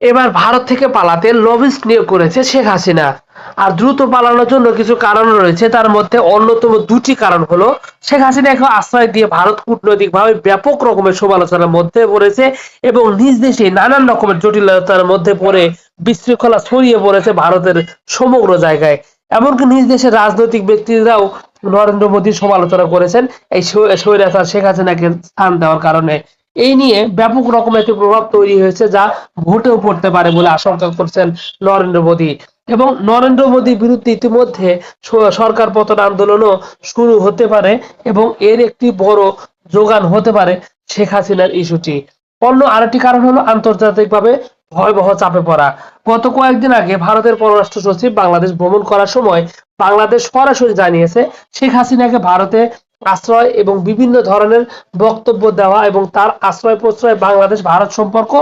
এবার ভারত থেকে পালাতে লবিস্ট নিয়োগ করেছে শেখ হাসিনা। আর দ্রুত পালানোর জন্য কিছু কারণ রয়েছে। তার মধ্যে অন্যতম দুটি কারণ হলো, শেখ হাসিনাকে আশ্রয় দিয়ে ভারত কূটনৈতিকভাবে ব্যাপক রকমের সমালোচনার মধ্যে পড়েছে এবং নিজ দেশে নানান রকমের জটিলতার মধ্যে পড়ে বিশৃঙ্খলা ছড়িয়ে পড়েছে ভারতের সমগ্র জায়গায়। এমনকি নিজ দেশের রাজনৈতিক ব্যক্তিরাও নরেন্দ্র মোদীর সমালোচনা করেছেন। এই স্বৈ- স্বৈরাচার শেখ হাসিনাকে স্থান দেওয়ার কারণে। এই নিয়ে ব্যাপক রকমের একটি প্রভাব তৈরি হয়েছে যা ভোটেও পড়তে পারে বলে আশঙ্কা করছেন নরেন্দ্র মোদী। এবং নরেন্দ্র মোদীর বিরুদ্ধে ইতিমধ্যে সরকার পতন আন্দোলনও শুরু হতে পারে এবং এর একটি বড় যোগান হতে পারে শেখ হাসিনার ইস্যুটি অন্য আরেকটি কারণ হলো আন্তর্জাতিকভাবে ভয়াবহ চাপে পড়া। গত কয়েকদিন আগে ভারতের পররাষ্ট্র সচিব বাংলাদেশ ভ্রমণ করার সময় বাংলাদেশ সরাসরি জানিয়েছে, শেখ হাসিনাকে ভারতে আশ্রয় এবং বিভিন্ন ধরনের বক্তব্য দেওয়া এবং তার আশ্রয় প্রশ্রয় বাংলাদেশ ভারত সম্পর্ক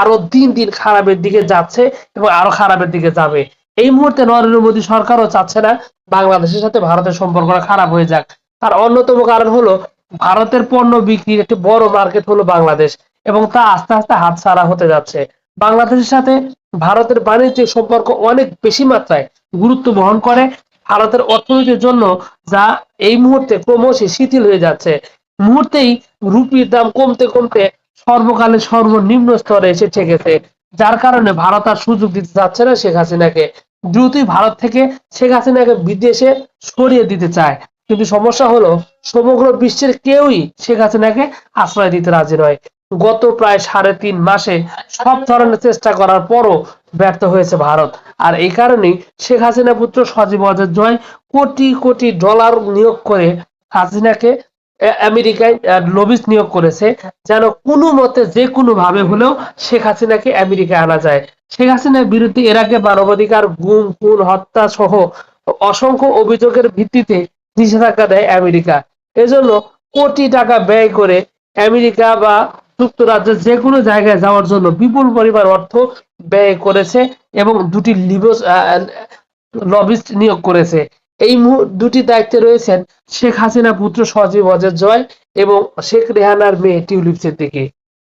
আরও দিন দিন খারাপের দিকে যাচ্ছে এবং আরও খারাপের দিকে যাবে। এই মুহূর্তে নরেন্দ্র মোদী সরকারও চাচ্ছে না বাংলাদেশের সাথে ভারতের সম্পর্কটা খারাপ হয়ে যাক। তার অন্যতম কারণ হলো ভারতের পণ্য বিক্রির একটি বড় মার্কেট হলো বাংলাদেশ এবং তা আস্তে আস্তে হাতছাড়া হতে যাচ্ছে। বাংলাদেশের সাথে ভারতের বাণিজ্যিক সম্পর্ক অনেক বেশি মাত্রায় গুরুত্ব বহন করে ভারতের অর্থনীতির জন্য যা এই মুহূর্তে ক্রমশই শিথিল হয়ে যাচ্ছে। মুহূর্তেই রুপির দাম কমতে কমতে সর্বকালে সর্বনিম্ন স্তরে এসে ঠেকেছে। যার কারণে ভারত আর সুযোগ দিতে চাচ্ছে না শেখ হাসিনাকে। দ্রুতই ভারত থেকে শেখ হাসিনাকে বিদেশে সরিয়ে দিতে চায়। কিন্তু সমস্যা হলো, সমগ্র বিশ্বের কেউই শেখ হাসিনাকে আশ্রয় দিতে রাজি নয়। গত প্রায় সাড়ে তিন মাসে সব ধরনের চেষ্টা করার পরও ব্যর্থ হয়েছে ভারত। আর এই কারণেই শেখ হাসিনা পুত্র সজীব অজয় জয় কোটি কোটি ডলার নিয়োগ করে হাসিনাকে আমেরিকায় লবিস নিয়োগ করেছে যেন কোনো মতে যে কোনো ভাবে হলেও শেখ হাসিনাকে আমেরিকায় আনা যায়। শেখ হাসিনার বিরুদ্ধে এর আগে মানবাধিকার, গুম, খুন, হত্যা সহ অসংখ্য অভিযোগের ভিত্তিতে নিষেধাজ্ঞা দেয় আমেরিকা। এজন্য কোটি টাকা ব্যয় করে আমেরিকা বা যুক্তরাজ্যের যে কোনো জায়গায় যাওয়ার জন্য বিপুল পরিমাণ অর্থ ব্যয় করেছে এবং দুটি লিবস লবিস্ট নিয়োগ করেছে। এই দুটি দায়িত্বে রয়েছেন শেখ হাসিনা পুত্র সজীব অজয় জয় এবং শেখ রেহানার মেয়ে টিউলিপ সিদ্দিকী।